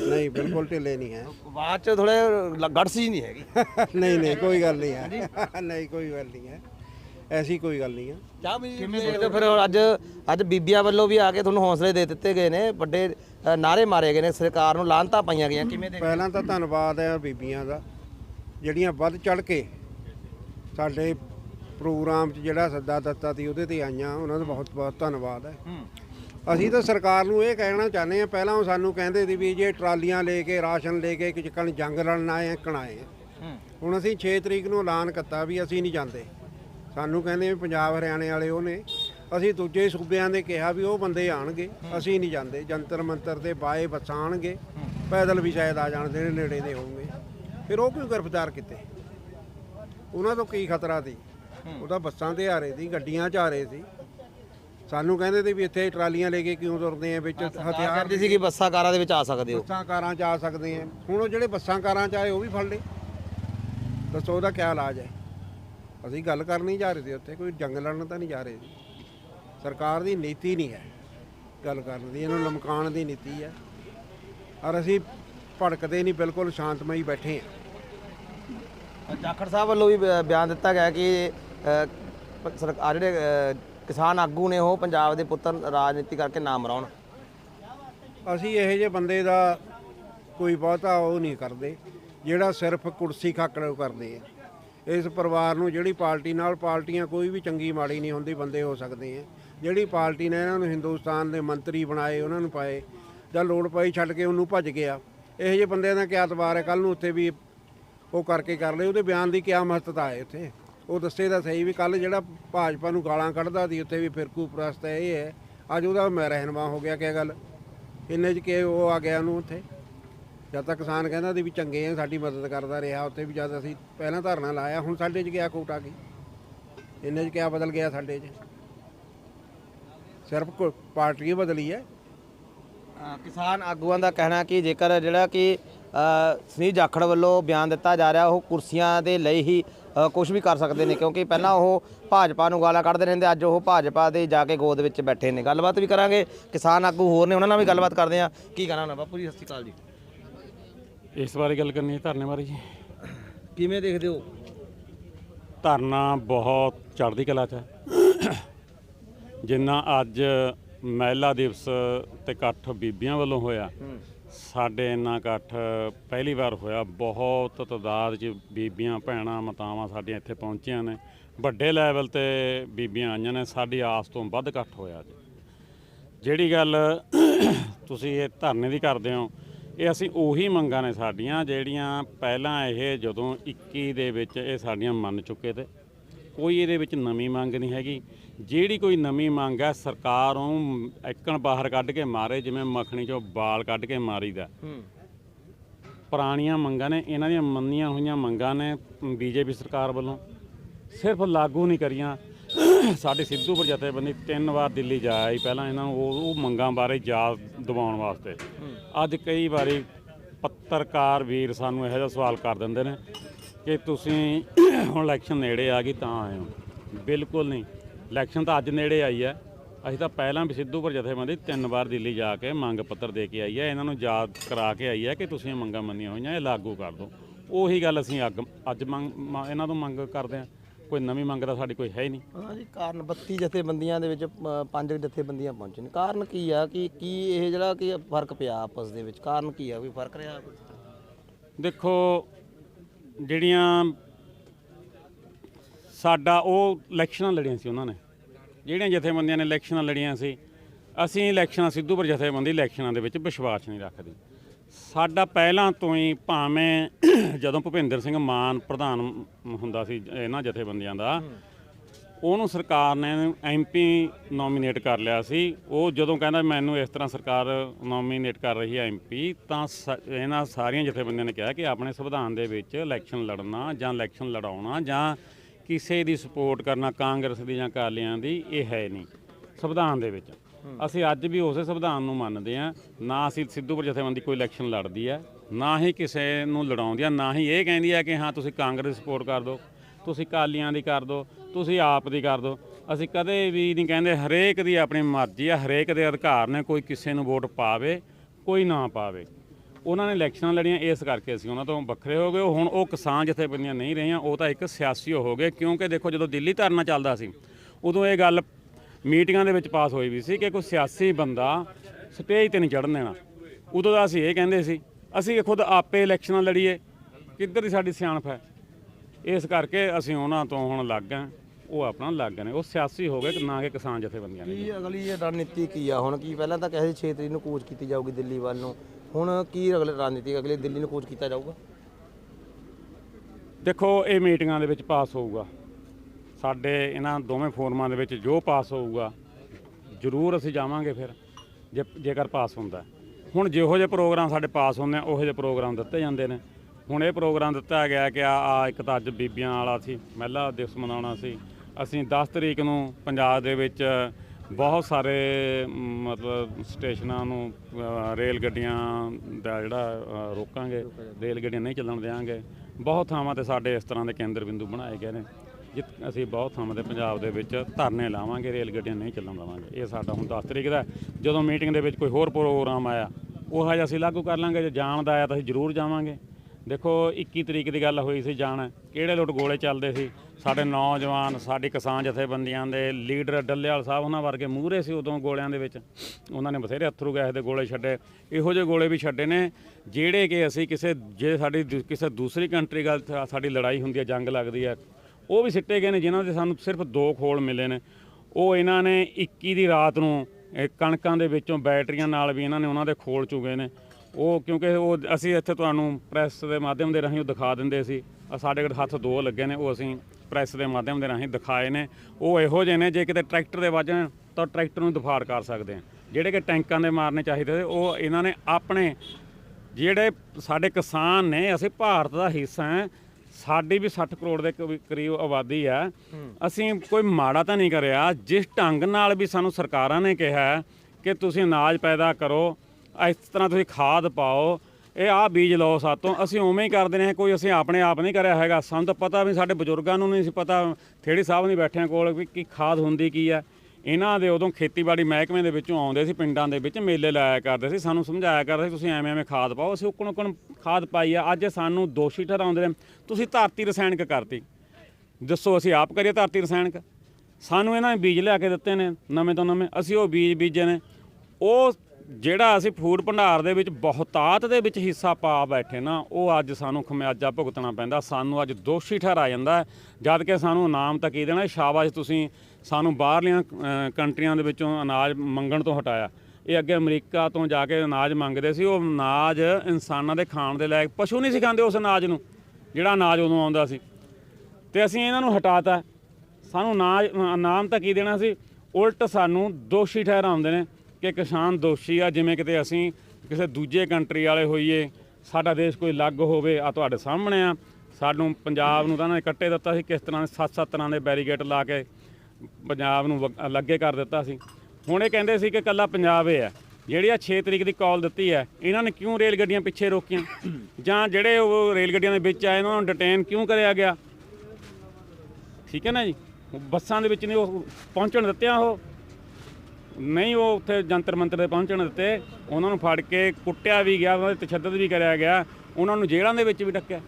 ਨਹੀਂ ਬਿਲਕੁਲ ਢਿੱਲੇ ਨਹੀਂ ਹੈ। ਬਾਅਦ ਚ ਥੋੜੇ ਗੜਸ ਜੀ ਨਹੀਂ ਹੈਗੀ। *laughs* ਨਹੀਂ ਨਹੀਂ ਕੋਈ ਗੱਲ ਨਹੀਂ ਹੈ। *laughs* ਨਹੀਂ ਕੋਈ ਗੱਲ ਨਹੀਂ ਹੈ। ਐਸੀ ਕੋਈ ਗੱਲ ਨਹੀਂ ਹੈ। ਚਾਹ ਵੀ ਕਿਵੇਂ ਦੇਖਦੇ ਫਿਰ ਅੱਜ ਅੱਜ ਬੀਬੀਆਂ ਵੱਲੋਂ ਵੀ ਆ ਕੇ ਤੁਹਾਨੂੰ ਹੌਸਲੇ ਦੇ ਦਿੱਤੇ ਗਏ ਨੇ ਵੱਡੇ ਅ, ਨਾਅਰੇ ਮਾਰੇ ਗਏ ਨੇ ਸਰਕਾਰ ਨੂੰ ਲਾਂਤਾਂ ਪਾਈਆਂ ਗਈਆਂ ਕਿਵੇਂ ਦੇ ਪਹਿਲਾਂ ਤਾਂ ਧੰਨਵਾਦ ਹੈ ਬੀਬੀਆਂ ਦਾ। ਜਿਹੜੀਆਂ ਵੱਧ ਚੜ ਕੇ ਸਾਡੇ ਪ੍ਰੋਗਰਾਮ 'ਚ ਜਿਹੜਾ ਸੱਦਾ ਦਿੱਤਾ ਸੀ ਉਹਦੇ ਤੇ ਆਈਆਂ ਉਹਨਾਂ ਦਾ ਬਹੁਤ ਬਹੁਤ ਧੰਨਵਾਦ ਹੈ। ਅਸੀਂ ਤਾਂ ਸਰਕਾਰ ਨੂੰ ਇਹ ਕਹਿਣਾ ਚਾਹੁੰਦੇ ਆ ਪਹਿਲਾਂ ਉਹ ਸਾਨੂੰ ਕਹਿੰਦੇ ਸੀ ਵੀ ਜੇ ਟਰਾਲੀਆਂ ਲੈ ਕੇ ਰਾਸ਼ਨ ਲੈ ਕੇ ਕਿਚਕਣ ਜੰਗ ਲੜਨ ਆਏ ਆ ਕਣਾਏ ਆ। ਹੁਣ ਅਸੀਂ 6 ਤਰੀਕ ਨੂੰ ਐਲਾਨ ਕੀਤਾ ਵੀ ਅਸੀਂ ਨਹੀਂ ਜਾਂਦੇ। ਸਾਨੂੰ ਕਹਿੰਦੇ ਵੀ ਪੰਜਾਬ ਹਰਿਆਣੇ ਵਾਲੇ ਉਹ ਨੇ ਅਸੀਂ ਦੂਜੇ ਸੂਬਿਆਂ ਦੇ ਕਿਹਾ ਵੀ ਉਹ ਬੰਦੇ ਆਣਗੇ ਅਸੀਂ ਨਹੀਂ ਜਾਂਦੇ। ਜੰਤਰ ਮੰਤਰ ਤੇ ਬਾਏ ਬੱਸਾਂ ਆਣਗੇ ਪੈਦਲ ਵੀ ਸ਼ਾਇਦ ਆ ਜਾਣਦੇ ਨੇ ਨੇੜੇ ਦੇ ਹੋਣਗੇ। ਫਿਰ ਉਹ ਕਿਉਂ ਗ੍ਰਿਫਤਾਰ ਕੀਤੇ? ਉਹਨਾਂ ਤੋਂ ਕੀ ਖਤਰਾ ਸੀ? ਉਹ ਤਾਂ ਬੱਸਾਂ ਤੇ ਆ ਰਹੇ ਸੀ ਗੱਡੀਆਂ 'ਚ ਆ ਰਹੇ ਸੀ। ਸਾਨੂੰ ਕਹਿੰਦੇ ਤੇ ਵੀ ਇੱਥੇ ਟਰਾਲੀਆਂ ਲੈ ਕੇ ਕਿਉਂ ਤੁਰਦੇ ਆ ਵਿੱਚ ਹਥਿਆਰ ਕਹਿੰਦੀ ਸੀ ਕਿ ਬੱਸਾਂ ਕਾਰਾਂ ਦੇ ਵਿੱਚ ਆ ਸਕਦੇ ਹੋ। ਬੱਸਾਂ ਕਾਰਾਂ 'ਚ ਆ ਸਕਦੇ ਆ। ਹੁਣ ਉਹ ਜਿਹੜੇ ਬੱਸਾਂ ਕਾਰਾਂ 'ਚ ਆਏ ਉਹ ਵੀ ਫੜ ਲਏ। ਦੱਸੋ ਉਹਦਾ ਕੀ ਇਲਾਜ ਹੈ? ਅਸੀਂ ਗੱਲ ਕਰਨ ਨਹੀਂ ਜਾ ਰਹੇ ਸੀ ਉੱਥੇ ਕੋਈ ਜੰਗ ਲੜਨ ਤਾਂ ਨਹੀਂ ਜਾ ਰਹੇ ਸੀ। ਸਰਕਾਰ ਦੀ ਨੀਤੀ ਨਹੀਂ ਹੈ ਗੱਲ ਕਰਨ ਦੀ ਇਹਨੂੰ ਲਮਕਾਉਣ ਦੀ ਨੀਤੀ ਹੈ। ਔਰ ਅਸੀਂ ਭੜਕਦੇ ਨਹੀਂ ਬਿਲਕੁਲ ਸ਼ਾਂਤਮਈ ਬੈਠੇ ਹਾਂ। ਜਾਖੜ ਸਾਹਿਬ ਵੱਲੋਂ ਵੀ ਬਿਆਨ ਦਿੱਤਾ ਗਿਆ ਕਿ ਅ, ਪ- ਸਰਕ- ਆਹ ਜਿਹੜੇ ਕਿਸਾਨ ਆਗੂ ਨੇ ਉਹ ਪੰਜਾਬ ਦੇ ਪੁੱਤਰ ਰਾਜਨੀਤੀ ਕਰਕੇ ਨਾ ਮਰਾਉਣ ਅਸੀਂ ਇਹੋ ਜਿਹੇ ਬੰਦੇ ਦਾ ਕੋਈ ਬਹੁਤਾ ਉਹ ਨਹੀਂ ਕਰਦੇ, ਜਿਹੜਾ ਸਿਰਫ ਕੁਰਸੀ ਖਾਕੜ ਕਰਦੇ ਆ। ਇਸ ਪਰਿਵਾਰ ਨੂੰ ਜਿਹੜੀ ਪਾਰਟੀ ਨਾਲ ਪਾਰਟੀਆਂ ਕੋਈ ਵੀ ਚੰਗੀ ਮਾੜੀ ਨਹੀਂ ਹੁੰਦੀ, ਬੰਦੇ ਹੋ ਸਕਦੇ ਆ। ਜਿਹੜੀ ਪਾਰਟੀ ਨੇ ਇਹਨਾਂ ਨੂੰ ਹਿੰਦੁਸਤਾਨ ਦੇ ਮੰਤਰੀ ਬਣਾਏ, ਉਹਨਾਂ ਨੂੰ ਪਾਏ, ਜਾਂ ਲੋੜ ਪਾਈ ਛੱਡ ਕੇ ਉਹਨੂੰ ਭੱਜ ਗਿਆ। ਇਹੋ ਜਿਹੇ ਬੰਦਿਆਂ ਦਾ ਕੀ ਅਤਬਾਰ ਹੈ? ਕੱਲ ਨੂੰ ਉੱਥੇ ਵੀ ਉਹ ਕਰਕੇ ਕਰ ਲਏ, ਉਹਦੇ ਬਿਆਨ ਦੀ ਕਿਆ ਮਹੱਤਤਾ ਹੈ ਉੱਥੇ ਉਹ ਦੱਸੇ ਤਾਂ ਸਹੀ ਵੀ ਕੱਲ ਜਿਹੜਾ ਭਾਜਪਾ ਨੂੰ ਗਾਲਾਂ ਕੱਢਦਾ ਸੀ, ਉੱਥੇ ਵੀ ਫਿਰਕੂ ਪ੍ਰਸਤ ਹੈ ਇਹ ਹੈ। ਅੱਜ ਉਹਦਾ ਮੈਂ ਰਹਿਨਮਾ ਹੋ ਗਿਆ ਕਿਆ ਗੱਲ? ਇੰਨੇ ਚ ਕਿ ਉਹ ਆ ਗਿਆ ਉਹਨੂੰ ਉੱਥੇ। ਜਦ ਤੱਕ ਕਿਸਾਨ ਕਹਿੰਦਾ ਸੀ ਵੀ ਚੰਗੇ ਆ, ਸਾਡੀ ਮਦਦ ਕਰਦਾ ਰਿਹਾ, ਉੱਥੇ ਵੀ ਜਦ ਅਸੀਂ ਪਹਿਲਾਂ ਧਰਨਾ ਲਾਇਆ, ਹੁਣ ਸਾਡੇ 'ਚ ਗਿਆ ਕੋਟ ਆ ਗਈ? ਇੰਨੇ 'ਚ ਕਿਆ ਬਦਲ ਗਿਆ ਸਾਡੇ 'ਚ? ਸਿਰਫ ਪਾਰਟੀ ਬਦਲੀ ਹੈ, ਕਿਸਾਨ ਆਗੂਆਂ ਦਾ ਕਹਿਣਾ ਕਿ ਜੇਕਰ ਜਿਹੜਾ ਕਿ ਸੁਨੀਲ ਜਾਖੜ ਵੱਲੋਂ ਬਿਆਨ ਦਿੱਤਾ ਜਾ ਰਿਹਾ ਉਹ ਕੁਰਸੀਆਂ ਦੇ ਲਈ ਹੀ ਕੁਝ ਵੀ ਕਰ ਸਕਦੇ ਨੇ ਕਿਉਂਕਿ ਪਹਿਲਾਂ ਉਹ ਭਾਜਪਾ ਨੂੰ ਗਾਲਾਂ ਕੱਢਦੇ ਰਹਿੰਦੇ ਅੱਜ ਉਹ ਭਾਜਪਾ ਦੇ ਜਾ ਕੇ ਗੋਦ ਵਿੱਚ ਬੈਠੇ ਨੇ। ਗੱਲਬਾਤ ਵੀ ਕਰਾਂਗੇ ਕਿਸਾਨ ਆਗੂ ਹੋਰ ਨੇ ਉਹਨਾਂ ਨਾਲ ਵੀ ਗੱਲਬਾਤ ਕਰਦੇ ਆ ਕੀ ਕਹਿਣਾ ਉਹਨਾਂ ਬਾਪੂ ਜੀ ਸਤਿ ਸ਼੍ਰੀ ਅਕਾਲ ਜੀ। ਇਸ ਬਾਰੇ ਗੱਲ ਕਰਨੀ ਹੈ ਧਰਨੇ ਬਾਰੇ ਜੀ। ਕਿਵੇਂ ਦੇਖਦੇ ਹੋ? ਧਰਨਾ ਬਹੁਤ ਚੜ੍ਹਦੀ ਕਲਾ 'ਚ ਹੈ। ਜਿੰਨਾ ਅੱਜ ਮਹਿਲਾ ਦਿਵਸ ਤੇ ਇਕੱਠ ਬੀਬੀਆਂ ਵੱਲੋਂ ਹੋਇਆ ਸਾਡੇ ਇੰਨਾ ਇਕੱਠ ਪਹਿਲੀ ਵਾਰ ਹੋਇਆ। ਬਹੁਤ ਤਾਦਾਦ 'ਚ ਬੀਬੀਆਂ, ਭੈਣਾਂ, ਮਾਤਾਵਾਂ ਸਾਡੀਆਂ ਇੱਥੇ ਪਹੁੰਚੀਆਂ ਨੇ। ਵੱਡੇ ਲੈਵਲ ਤੇ ਬੀਬੀਆਂ ਆਈਆਂ ਨੇ। ਸਾਡੀ ਆਸ ਤੋਂ ਵੱਧ ਇਕੱਠ ਹੋਇਆ ਜੀ। ਜਿਹੜੀ ਗੱਲ ਤੁਸੀਂ ਇਹ ਧਰਨੇ ਦੀ ਕਰਦੇ ਹੋ, ਇਹ ਅਸੀਂ ਉਹੀ ਮੰਗਾਂ ਨੇ ਸਾਡੀਆਂ ਜਿਹੜੀਆਂ ਪਹਿਲਾਂ ਇਹ ਜਦੋਂ 21 ਦੇ ਵਿੱਚ ਇਹ ਸਾਡੀਆਂ ਮੰਨ ਚੁੱਕੇ ਤੇ। ਕੋਈ ਇਹਦੇ ਵਿੱਚ ਨਵੀਂ ਮੰਗ ਨਹੀਂ ਹੈਗੀ। ਜਿਹੜੀ ਕੋਈ ਨਵੀਂ ਮੰਗ ਹੈ ਸਰਕਾਰ ਉਹ ਇੱਕਣ ਬਾਹਰ ਕੱਢ ਕੇ ਮਾਰੇ ਜਿਵੇਂ ਮੱਖਣੀ ਚੋਂ ਬਾਲ ਕੱਢ ਕੇ ਮਾਰੀਦਾ। ਪੁਰਾਣੀਆਂ ਮੰਗਾਂ ਨੇ ਇਹਨਾਂ ਦੀਆਂ ਮੰਨੀਆਂ ਹੋਈਆਂ ਮੰਗਾਂ ਨੇ ਬੀਜੇਪੀ ਸਰਕਾਰ ਵੱਲੋਂ। ਸਿਰਫ ਲਾਗੂ ਨਹੀਂ ਕਰੀਆਂ। ਸਾਡੇ ਸਿੱਧੂਪੁਰ ਜਥੇਬੰਦੀ ਤਿੰਨ ਵਾਰ ਦਿੱਲੀ ਜਾ ਆਈ। ਪਹਿਲਾਂ ਇਹਨਾਂ ਨੂੰ ਉਹ ਉਹ ਮੰਗਾਂ ਬਾਰੇ ਯਾਦ ਦਿਵਾਉਣ ਵਾਸਤੇ। ਅੱਜ ਕਈ ਵਾਰੀ ਪੱਤਰਕਾਰ ਵੀਰ ਸਾਨੂੰ ਇਹੋ ਜਿਹਾ ਸਵਾਲ ਕਰ ਦਿੰਦੇ ਨੇ ਕਿ ਤੁਸੀਂ ਹੁਣ ਇਲੈਕਸ਼ਨ ਨੇੜੇ ਆ ਗਈ ਤਾਂ ਆਏ ਹੋ। ਬਿਲਕੁਲ ਨਹੀਂ। ਇਲੈਕਸ਼ਨ ਤਾਂ ਅੱਜ ਨੇੜੇ ਆਈ ਹੈ। ਅਸੀਂ ਤਾਂ ਪਹਿਲਾਂ ਵੀ ਸਿੱਧੂਪੁਰ ਜਥੇਬੰਦੀ ਤਿੰਨ ਵਾਰ ਦਿੱਲੀ ਜਾ ਕੇ ਮੰਗ ਪੱਤਰ ਦੇ ਕੇ ਆਈ ਹੈ। ਇਹਨਾਂ ਨੂੰ ਯਾਦ ਕਰਾ ਕੇ ਆਈ ਹੈ ਕਿ ਤੁਸੀਂ ਇਹ ਮੰਗਾਂ ਮੰਨੀਆਂ ਹੋਈਆਂ ਇਹ ਲਾਗੂ ਕਰ ਦਿਓ। ਉਹੀ ਗੱਲ ਅਸੀਂ ਅੱਗ ਅੱਜ ਮੰਗ ਮ- ਇਹਨਾਂ ਤੋਂ ਮੰਗ ਕਰਦੇ ਹਾਂ। ਕੋਈ ਨਵੀਂ ਮੰਗ ਤਾਂ ਸਾਡੀ ਕੋਈ ਹੈ ਹੀ ਨਹੀਂ। ਹਾਂ ਜੀ ਕਾਰਨ 32 ਜਥੇਬੰਦੀਆਂ ਦੇ ਵਿੱਚ ਅ, ਪੰਜ ਜਥੇਬੰਦੀਆਂ ਪਹੁੰਚੇ ਨੇ। ਕਾਰਨ ਕੀ ਆ ਕਿ ਕੀ ਇਹ ਜਿਹੜਾ ਕਿ ਫ਼ਰਕ ਪਿਆ ਆਪਸ ਦੇ ਵਿੱਚ? ਕਾਰਨ ਕੀ ਆ? ਕੋਈ ਫ਼ਰਕ ਰਿਹਾ ਕੋਈ? ਦੇਖੋ ਜਿਹੜੀਆਂ ਸਾਡਾ ਉਹ ਇਲੈਕਸ਼ਨਾਂ ਲੜੀਆਂ ਸੀ ਉਹਨਾਂ ਨੇ। ਜਿਹੜੀਆਂ ਜਥੇਬੰਦੀਆਂ ਨੇ ਇਲੈਕਸ਼ਨਾਂ ਲੜੀਆਂ ਸੀ, ਅਸੀਂ ਇਲੈਕਸ਼ਨਾਂ ਸਿੱਧੂਪੁਰ ਜਥੇਬੰਦੀ ਇਲੈਕਸ਼ਨਾਂ ਦੇ ਵਿੱਚ ਵਿਸ਼ਵਾਸ ਨਹੀਂ ਰੱਖਦੀ। ਸਾਡਾ ਪਹਿਲਾਂ ਤੋਂ ਹੀ ਭਾਵੇਂ ਜਦੋਂ ਭੁਪਿੰਦਰ ਸਿੰਘ ਮਾਨ ਪ੍ਰਧਾਨ ਹੁੰਦਾ ਸੀ ਇਹਨਾਂ ਜਥੇਬੰਦੀਆਂ ਦਾ, ਉਹਨੂੰ ਸਰਕਾਰ ਨੇ ਐਮਪੀ ਨੋਮੀਨੇਟ ਕਰ ਲਿਆ ਸੀ। ਉਹ ਜਦੋਂ ਕਹਿੰਦਾ ਮੈਨੂੰ ਇਸ ਤਰ੍ਹਾਂ ਸਰਕਾਰ ਨੋਮੀਨੇਟ ਕਰ ਰਹੀ ਹੈ ਐਮਪੀ ਤਾਂ ਸ- ਇਹਨਾਂ ਸਾਰੀਆਂ ਜਥੇਬੰਦੀਆਂ ਨੇ ਕਿਹਾ ਕਿ ਆਪਣੇ ਸੰਵਿਧਾਨ ਦੇ ਵਿੱਚ ਇਲੈਕਸ਼ਨ ਲੜਨਾ ਜਾਂ ਇਲੈਕਸ਼ਨ ਲੜਾਉਣਾ ਜਾਂ ਕਿਸੇ ਦੀ ਸਪੋਰਟ ਕਰਨਾ ਕਾਂਗਰਸ ਦੀ ਜਾਂ ਅਕਾਲੀਆਂ ਦੀ ਇਹ ਹੈ ਨਹੀਂ ਸੰਵਿਧਾਨ ਦੇ ਵਿੱਚ। ਅਸੀਂ ਅੱਜ ਵੀ ਉਸੇ ਸੰਵਿਧਾਨ ਨੂੰ ਮੰਨਦੇ ਆ ਨਾ ਅਸੀਂ ਸਿੱਧੂਪੁਰ ਜਥੇਬੰਦੀ ਕੋਈ ਇਲੈਕਸ਼ਨ ਲੜਦੀ ਆ ਨਾ ਹੀ ਕਿਸੇ ਨੂੰ ਲੜਾਉਂਦੀ ਆ ਨਾ ਹੀ ਇਹ ਕਹਿੰਦੀ ਆ ਕਿ ਹਾਂ ਤੁਸੀਂ ਕਾਂਗਰਸ ਦੀ ਸਪੋਰਟ ਕਰ ਦਿਓ ਤੁਸੀਂ ਕਾਲੀਆਂ ਦੀ ਕਰ ਦਿਓ ਤੁਸੀਂ ਆਪ ਦੀ ਕਰ ਦਿਓ ਅਸੀਂ ਕਦੇ ਵੀ ਨਹੀਂ ਕਹਿੰਦੇ ਹਰੇਕ ਦੀ ਆਪਣੀ ਮਰਜ਼ੀ ਆ ਹਰੇਕ ਦੇ ਅਧਿਕਾਰ ਨੇ ਕੋਈ ਕਿਸੇ ਨੂੰ ਵੋਟ ਪਾਵੇ ਕੋਈ ਨਾ ਪਾਵੇ। ਉਹਨਾਂ ਨੇ ਇਲੈਕਸ਼ਨਾਂ ਲੜੀਆਂ, ਇਸ ਕਰਕੇ ਅਸੀਂ ਉਹਨਾਂ ਤੋਂ ਵੱਖਰੇ ਹੋ ਗਏ। ਹੁਣ ਉਹ ਕਿਸਾਨ ਜਥੇਬੰਦੀਆਂ ਨਹੀਂ ਰਹੀਆਂ, ਉਹ ਤਾਂ ਇੱਕ ਸਿਆਸੀ ਹੋ ਗਏ। ਕਿਉਂਕਿ ਦੇਖੋ, ਜਦੋਂ ਦਿੱਲੀ ਧਰਨਾ ਚੱਲਦਾ ਸੀ, ਉਦੋਂ ਇਹ ਗੱਲ ਮੀਟਿੰਗਾਂ ਦੇ ਵਿੱਚ ਪਾਸ ਹੋਈ ਵੀ ਸੀ ਕਿ ਕੋਈ ਸਿਆਸੀ ਬੰਦਾ ਸਟੇਜ ਤੇ ਨਹੀਂ ਚੜ੍ਹਨ ਦੇਣਾ। ਉਦੋਂ ਦਾ ਅਸੀਂ ਇਹ ਕਹਿੰਦੇ ਸੀ, ਅਸੀਂ ਖੁਦ ਆਪੇ ਇਲੈਕਸ਼ਨਾਂ ਲੜੀਏ, ਕਿੱਧਰ ਦੀ ਸਾਡੀ ਸਿਆਣਪ ਹੈ? ਇਸ ਕਰਕੇ ਅਸੀਂ ਉਹਨਾਂ ਤੋਂ ਹੁਣ ਲੱਗ ਗਏ। ਉਹ ਆਪਣਾ ਲੱਗ ਨੇ ਉਹ ਸਿਆਸੀ ਹੋ ਗਏ ਨਾ ਕਿ ਕਿਸਾਨ ਜਥੇਬੰਦੀਆਂ ਨੇ ਕੀ ਅਗਲੀ ਇਹ ਰਣਨੀਤੀ ਕੀ ਆ? ਹੁਣ ਕੀ ਪਹਿਲਾਂ ਤਾਂ ਕਹੇ 6 ਤਰੀਕ ਨੂੰ ਕੂਚ ਕੀਤੀ ਜਾਊਗੀ ਦਿੱਲੀ ਵੱਲ ਨੂੰ। ਹੁਣ ਕੀ ਅਗਲੇ ਰਣਨੀਤੀ ਅਗਲੇ ਦਿੱਲੀ ਨੂੰ ਕੂਚ ਕੀਤਾ ਜਾਊਗਾ? ਦੇਖੋ ਇਹ ਮੀਟਿੰਗਾਂ ਦੇ ਵਿੱਚ ਪਾਸ ਹੋਊਗਾ। ਸਾਡੇ ਇਹਨਾਂ ਦੋਵੇਂ ਫੋਰਮਾਂ ਦੇ ਵਿੱਚ ਜੋ ਪਾਸ ਹੋਊਗਾ ਜ਼ਰੂਰ ਅਸੀਂ ਜਾਵਾਂਗੇ ਫਿਰ ਜੇ ਜੇਕਰ ਪਾਸ ਹੁੰਦਾ। ਹੁਣ ਜਿਹੋ ਜਿਹੇ ਪ੍ਰੋਗਰਾਮ ਸਾਡੇ ਪਾਸ ਹੁੰਦੇ ਆ ਉਹੋ ਜਿਹੇ ਪ੍ਰੋਗਰਾਮ ਦਿੱਤੇ ਜਾਂਦੇ ਨੇ। ਹੁਣ ਇਹ ਪ੍ਰੋਗਰਾਮ ਦਿੱਤਾ ਗਿਆ ਕਿ ਆ ਇੱਕ ਤਾਂ ਅੱਜ ਬੀਬੀਆਂ ਵਾਲਾ ਸੀ ਮਹਿਲਾ ਦਿਵਸ ਮਨਾਉਣਾ ਸੀ। ਅਸੀਂ 10 ਤਰੀਕ ਨੂੰ ਪੰਜਾਬ ਦੇ ਵਿੱਚ ਬਹੁਤ ਸਾਰੇ ਮਤਲਬ ਸਟੇਸ਼ਨਾਂ ਨੂੰ ਅ, ਰੇਲ ਗੱਡੀਆਂ ਦਾ ਜਿਹੜਾ ਅ, ਰੋਕਾਂਗੇ ਰੇਲ ਗੱਡੀਆਂ ਨਹੀਂ ਚੱਲਣ ਦੇਵਾਂਗੇ ਬਹੁਤ ਥਾਵਾਂ ਤੇ ਸਾਡੇ ਇਸ ਤਰ੍ਹਾਂ ਦੇ ਕੇਂਦਰ ਬਿੰਦੂ ਬਣਾਏ ਗਏ ਨੇ ਜਿੱਤ ਅਸੀਂ ਬਹੁਤ ਥਾਵਾਂ ਤੇ ਪੰਜਾਬ ਦੇ ਵਿੱਚ ਧਰਨੇ ਲਾਵਾਂਗੇ ਰੇਲ ਗੱਡੀਆਂ ਨਹੀਂ ਚੱਲਣ ਦੇਵਾਂਗੇ। ਇਹ ਸਾਡਾ ਹੁਣ 10 ਤਰੀਕ ਦਾ ਹੈ। ਜਦੋਂ ਮੀਟਿੰਗ ਦੇ ਵਿੱਚ ਕੋਈ ਹੋਰ ਪ੍ਰੋਗਰਾਮ ਆਇਆ ਉਹ ਹਜੇ ਅਸੀਂ ਲਾਗੂ ਕਰ ਲਾਂਗੇ। ਜੇ ਜਾਣ ਦਾ ਆਇਆ ਤਾਂ ਅਸੀਂ ਜ਼ਰੂਰ ਜਾਵਾਂਗੇ। ਦੇਖੋ 21 ਤਰੀਕ ਦੀ ਗੱਲ ਹੋਈ ਸੀ ਜਾਣ। ਕਿਹੜੇ ਲੋਟ ਗੋਲੇ ਚੱਲਦੇ ਸੀ? ਸਾਡੇ ਨੌਜਵਾਨ, ਸਾਡੀ ਕਿਸਾਨ ਜਥੇਬੰਦੀਆਂ ਦੇ ਲੀਡਰ ਡੱਲੇਵਾਲ ਸਾਹਿਬ ਉਹਨਾਂ ਵਰਗੇ ਮੂਹਰੇ ਸੀ ਉਦੋਂ ਗੋਲਿਆਂ ਦੇ ਵਿੱਚ। ਉਹਨਾਂ ਨੇ ਬਥੇਰੇ ਅਥਰੂ ਗੈਸ ਦੇ ਗੋਲੇ ਛੱਡੇ। ਇਹੋ ਜਿਹੇ ਗੋਲੇ ਵੀ ਛੱਡੇ ਨੇ, ਜਿਹੜੇ ਕਿ ਅਸੀਂ ਕਿਸੇ, ਜੇ ਸਾਡੀ ਦੂ- ਕਿਸੇ ਦੂਸਰੀ ਕੰਟਰੀ ਗੱਲ ਸਾ- ਸਾਡੀ ਲੜਾਈ ਹੁੰਦੀ ਹੈ, ਜੰਗ ਲੱਗਦੀ ਹੈ, ਉਹ ਵੀ ਸਿੱਟੇ ਗਏ ਨੇ, ਜਿਨ੍ਹਾਂ ਦੇ ਸਾਨੂੰ ਸਿਰਫ ਦੋ ਖੋਲ ਮਿਲੇ ਨੇ। ਉਹ ਇਹਨਾਂ ਨੇ 21 ਦੀ ਰਾਤ ਨੂੰ, ਇਹ ਕਣਕਾਂ ਦੇ ਵਿੱਚੋਂ ਬੈਟਰੀਆਂ ਨਾਲ ਵੀ ਇਹਨਾਂ ਨੇ ਉਹਨਾਂ ਦੇ ਖੋਲ ਚੁਗੇ ਨੇ। ਉਹ ਕਿਉਂਕਿ ਉਹ, ਅਸੀਂ ਇੱਥੇ ਤੁਹਾਨੂੰ ਪ੍ਰੈਸ ਦੇ ਮਾਧਿਅਮ ਦੇ ਰਾਹੀਂ ਉਹ ਦਿਖਾ ਦਿੰਦੇ ਸੀ। ਆਹ ਸਾਡੇ ਕੋਲ ਹੱਥ ਦੋ ਲੱਗੇ ਨੇ, ਉਹ ਅਸੀਂ ਪ੍ਰੈਸ ਦੇ ਮਾਧਿਅਮ ਦੇ ਰਾਹੀਂ ਦਿਖਾਏ ਨੇ। ਉਹ ਇਹੋ ਜਿਹੇ ਨੇ, ਜੇ ਕਿਤੇ ਟਰੈਕਟਰ ਦੇ ਵੱਜਣ ਤਾਂ ਟਰੈਕਟਰ ਨੂੰ ਦਫਾੜ ਕਰ ਸਕਦੇ ਆ। ਜਿਹੜੇ ਕਿ ਟੈਂਕਾਂ ਦੇ ਮਾਰਨੇ ਚਾਹੀਦੇ ਉਹ ਇਹਨਾਂ ਨੇ ਆਪਣੇ ਜਿਹੜੇ ਸਾਡੇ ਕਿਸਾਨ ਨੇ, ਅਸੀਂ ਭਾਰਤ ਦਾ ਹਿੱਸਾ ਹੈ ਸਾਡੀ ਵੀ 60 ਕਰੋੜ ਦੇ ਕਰੀ- ਕਰੀਬ ਆਬਾਦੀ ਹੈ ਅਸੀਂ ਕੋਈ ਮਾੜਾ ਤਾਂ ਨਹੀਂ ਕਰਿਆ। ਜਿਸ ਢੰਗ ਨਾਲ ਵੀ ਸਾਨੂੰ ਸਰਕਾਰਾਂ ਨੇ ਕਿਹਾ ਕਿ ਤੁਸੀਂ ਅਨਾਜ ਪੈਦਾ ਕਰੋ, ਇਸ ਤਰ੍ਹਾਂ ਤੁਸੀਂ ਖਾਦ ਪਾਓ ਇਹ ਆਹ ਬੀਜ ਲਓ ਸਾਤੋਂ। ਅਸੀਂ ਉਵੇਂ ਹੀ ਕਰਦੇ ਨੇ ਕੋਈ ਅਸੀਂ ਆਪਣੇ ਆਪ ਨਹੀਂ ਕਰਿਆ ਹੈਗਾ। ਸਾਨੂੰ ਤਾਂ ਪਤਾ ਵੀ ਸਾਡੇ ਬਜ਼ੁਰਗਾਂ ਨੂੰ ਨਹੀਂ ਸੀ ਪਤਾ, ਥੇੜੀ ਸਾਹਿਬ ਨਹੀਂ ਬੈਠਿਆਂ ਕੋਲ, ਵੀ ਕੀ ਖਾਦ ਹੁੰਦੀ ਕੀ ਆ। ਇਹਨਾਂ ਦੇ ਉਦੋਂ ਖੇਤੀਬਾੜੀ ਮਹਿਕਮੇ ਦੇ ਵਿੱਚੋਂ ਆਉਂਦੇ ਸੀ, ਪਿੰਡਾਂ ਦੇ ਵਿੱਚ ਮੇਲੇ ਲਾਇਆ ਕਰਦੇ ਸੀ। ਸਾਨੂੰ ਸਮਝਾਇਆ ਕਰਦੇ ਸੀ, ਤੁਸੀਂ ਐਵੇਂ ਐਵੇਂ ਖਾਦ ਪਾਓ, ਅਸੀਂ ਉਕਣ ਉਕਣ ਖਾਦ ਪਾਈ ਆ। ਅੱਜ ਸਾਨੂੰ ਦੋਸ਼ੀ ਠਹਿਰਾਉਂਦੇ ਨੇ। ਤੁਸੀਂ ਧਰਤੀ ਰਸਾਇਣਕ ਕਰਤੀ। ਦੱਸੋ, ਅਸੀਂ ਆਪ ਕਰੀਏ ਧਰਤੀ ਰਸਾਇਣਕ? ਸਾਨੂੰ ਇਹਨਾਂ ਨੇ ਬੀਜ ਲਿਆ ਕੇ ਦਿੱਤੇ ਨੇ, ਨਵੇਂ ਤੋਂ ਨਵੇਂ। ਅਸੀਂ ਉਹ ਬੀਜ ਬੀਜੇ ਨੇ। ਉਹ ਜਿਹੜਾ ਅਸੀਂ ਫੂਡ ਭੰਡਾਰ ਦੇ ਵਿੱਚ ਬਹੁਤਾਤ ਦੇ ਵਿੱਚ ਹਿੱਸਾ ਪਾ ਬੈਠੇ ਨਾ, ਉਹ ਅੱਜ ਸਾਨੂੰ ਖਮਿਆਜਾ ਭੁਗਤਣਾ ਪੈਂਦਾ, ਸਾਨੂੰ ਅੱਜ ਦੋਸ਼ੀ ਠਹਿਰਾ ਜਾਂਦਾ ਹੈ। ਜਦ ਕਿ ਸਾਨੂੰ ਇਨਾਮ ਤਾਂ ਕੀ ਦੇਣਾ ਸ਼ਾਬਾਸ਼ ਤੁਸੀਂ ਸਾਨੂੰ ਬਾਹਰਲੀਆਂ ਕੰਟਰੀਆਂ ਦੇ ਵਿੱਚੋਂ ਅਨਾਜ ਮੰਗਣ ਤੋਂ ਹਟਾਇਆ। ਇਹ ਅੱਗੇ ਅਮਰੀਕਾ ਤੋਂ ਜਾ ਕੇ ਅਨਾਜ ਮੰਗਦੇ ਸੀ, ਉਹ ਅਨਾਜ ਇਨਸਾਨਾਂ ਦੇ ਖਾਣ ਦੇ ਲਾਇਕ ਪਸ਼ੂ ਨਹੀਂ ਸੀ ਖਾਂਦੇ ਉਸ ਅਨਾਜ ਨੂੰ, ਜਿਹੜਾ ਅਨਾਜ ਉਦੋਂ ਆਉਂਦਾ ਸੀ। ਤੇ ਅਸੀਂ ਇਹਨਾਂ ਨੂੰ ਹਟਾਤਾ। ਸਾਨੂੰ ਨਾ ਨਾਮ ਤਾਂ ਕੀ ਦੇਣਾ ਸੀ? ਉਲਟ ਸਾਨੂੰ ਦੋਸ਼ੀ ਠਹਿਰਾਉਂਦੇ ਨੇ। ਕਿ ਕਿਸਾਨ ਦੋਸ਼ੀ ਆ, ਜਿਵੇਂ ਕਿਤੇ ਅਸੀਂ ਕਿਸੇ ਦੂਜੇ ਕੰਟਰੀ ਵਾਲੇ ਹੋਈਏ, ਸਾਡਾ ਦੇਸ਼ ਕੋਈ ਅਲੱਗ ਹੋਵੇ ਆ ਤੁਹਾਡੇ ਸਾਹਮਣੇ ਆ। ਸਾਨੂੰ ਪੰਜਾਬ ਨੂੰ ਤਾਂ ਇਹਨਾਂ ਨੇ ਕੱਟੇ ਦਿੱਤਾ ਸੀ, ਕਿਸ ਤਰ੍ਹਾਂ ਦੇ ਸੱਤ-ਸੱਤ ਤਰ੍ਹਾਂ ਦੇ ਬੈਰੀਗੇਟ ਲਾ ਕੇ ਪੰਜਾਬ ਨੂੰ ਵ- ਲੱਗੇ ਕਰ ਦਿੱਤਾ ਸੀ। ਹੁਣ ਇਹ ਕਹਿੰਦੇ ਸੀ ਕਿ ਕੱਲਾ ਪੰਜਾਬ ਇਹ ਆ ਜਿਹੜੀ ਆ 6 ਤਰੀਕ ਦੀ ਕਾਲ ਦਿੱਤੀ ਹੈ, ਇਹਨਾਂ ਨੇ ਕਿਉਂ ਰੇਲ ਗੱਡੀਆਂ ਪਿੱਛੇ ਰੋਕੀਆਂ? ਜਾਂ ਜਿਹੜੇ ਉਹ ਰੇਲ ਗੱਡੀਆਂ ਦੇ ਵਿੱਚ ਆਏ ਉਹਨਾਂ ਨੂੰ ਡਿਟੇਨ ਕਿਉਂ ਕਰਿਆ ਗਿਆ? ਠੀਕ ਹੈ ਨਾ ਜੀ? ਬੱਸਾਂ ਦੇ ਵਿੱਚ ਨਹੀਂ ਉਹ ਪਹੁੰਚਣ ਦਿੱਤਿਆਂ ਉਹ। ਨਹੀਂ, ਉਹ ਉੱਥੇ ਜੰਤਰ ਮੰਤਰ ਦੇ ਪਹੁੰਚਣ ਦਿੱਤੇ। ਉਹਨਾਂ ਨੂੰ ਫੜ ਕੇ ਕੁੱਟਿਆ ਵੀ ਗਿਆ, ਉਹਨਾਂ ਦੇ ਤਸ਼ੱਦਦ ਵੀ ਕਰਿਆ ਗਿਆ। ਉਹਨਾਂ ਨੂੰ ਜੇਲ੍ਹਾਂ ਦੇ ਵਿੱਚ ਵੀ ਡੱਕਿਆ।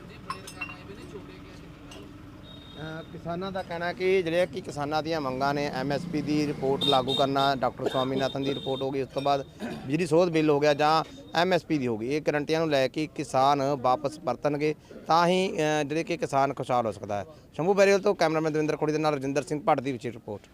ਕਿਸਾਨਾਂ ਦਾ ਕਹਿਣਾ ਕਿ ਜਿਹੜੇ ਕਿ ਕਿਸਾਨਾਂ ਦੀਆਂ ਮੰਗਾਂ ਨੇ ਐਮਐਸਪੀ ਦੀ ਰਿਪੋਰਟ ਲਾਗੂ ਕਰਨਾ, ਡਾਕਟਰ ਸਵਾਮੀਨਾਥਨ ਦੀ ਰਿਪੋਰਟ ਹੋ ਗਈ, ਉਸ ਤੋਂ ਬਾਅਦ ਬਿਜਲੀ ਸੋਧ ਬਿੱਲ ਹੋ ਗਿਆ ਜਾਂ ਐਮਐਸਪੀ ਦੀ ਹੋ ਗਈ। ਇਹ ਗਰੰਟੀਆਂ ਨੂੰ ਲੈ ਕੇ ਕਿਸਾਨ ਵਾਪਸ ਪਰਤਣਗੇ, ਤਾਂ ਹੀ ਜਿਹੜੇ ਕਿ ਕਿਸਾਨ ਖੁਸ਼ਹਾਲ ਹੋ ਸਕਦਾ ਹੈ। ਸ਼ੰਭੂ ਬੈਰੀਅਲ ਤੋਂ ਕੈਮਰਾਮੈਨ ਦਵਿੰਦਰ ਖੋੜੀ ਦੇ ਨਾਲ ਰਜਿੰਦਰ ਸਿੰਘ ਭੱਟ ਦੀ ਵਿਸ਼ੇਸ਼ ਰਿਪੋਰਟ।